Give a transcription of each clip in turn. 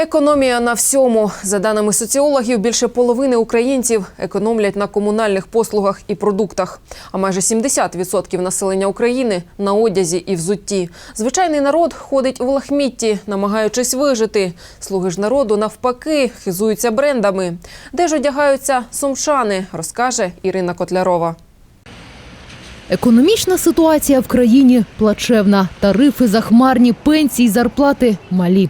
Економія на всьому. За даними соціологів, більше половини українців економлять на комунальних послугах і продуктах. А майже 70% населення України на одязі і взутті. Звичайний народ ходить у лахмітті, намагаючись вижити. Слуги ж народу навпаки хизуються брендами. Де ж одягаються сумшани, розкаже Ірина Котлярова. Економічна ситуація в країні плачевна. Тарифи захмарні, пенсії, зарплати малі.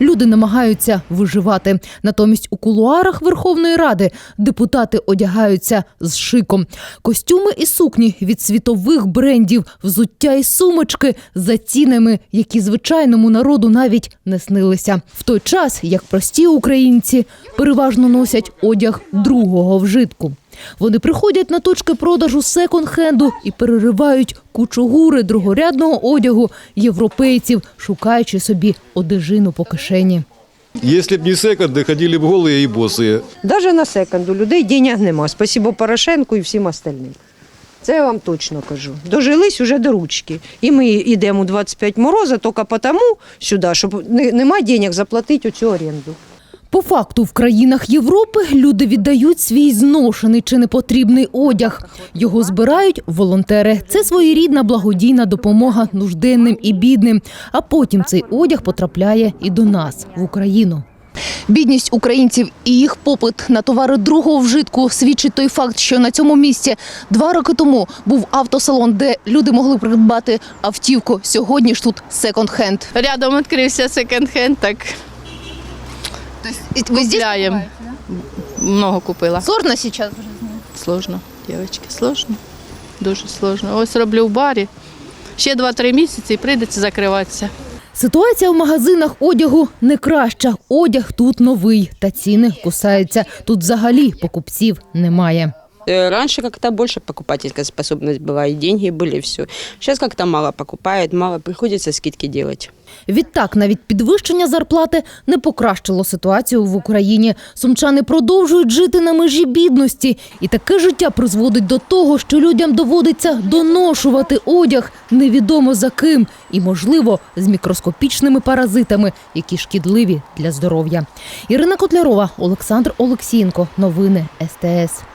Люди намагаються виживати. Натомість у кулуарах Верховної Ради депутати одягаються з шиком. Костюми і сукні від світових брендів, взуття і сумочки за цінами, які звичайному народу навіть не снилися. В той час, як прості українці переважно носять одяг другого вжитку. Вони приходять на точки продажу секонд-хенду і переривають кучугури другорядного одягу європейців, шукаючи собі одежину по кишені. Если б не секонды, ходили б голые и босые. Даже на секонд у людей денег нема. Спасибо Порошенку і всім остальним. Це я вам точно кажу. Дожились уже до ручки. І ми йдемо у 25 мороза тільки тому сюди, щоб не- нема денег заплатити оцю оренду. По факту в країнах Європи люди віддають свій зношений чи непотрібний одяг. Його збирають волонтери. Це своєрідна благодійна допомога нужденним і бідним. А потім цей одяг потрапляє і до нас в Україну. Бідність українців і їх попит на товари другого вжитку свідчить той факт, що на цьому місці два роки тому був автосалон, де люди могли придбати автівку. Сьогодні ж тут секонд-хенд. Рядом відкрився секонд-хенд, так Ви да? Много купила. Сложно зараз Сложно, дівчатки, сложно. Дуже сложно. Ось роблю в барі. Ще 2-3 місяці і прийдеться закриватися. Ситуація в магазинах одягу не краща. Одяг тут новий, та ціни кусаються. Тут взагалі покупців немає. Э, Раньше как-то больше покупательская способность была, и деньги были, все. Сейчас как-то мало покупает, мало приходится скидки делать. Відтак, навіть підвищення зарплати не покращило ситуацію в Україні. Сумчани продовжують жити на межі бідності, і таке життя призводить до того, що людям доводиться доношувати одяг невідомо за ким, і можливо з мікроскопічними паразитами, які шкідливі для здоров'я. Ірина Котлярова, Олександр Олексієнко. Новини СТС.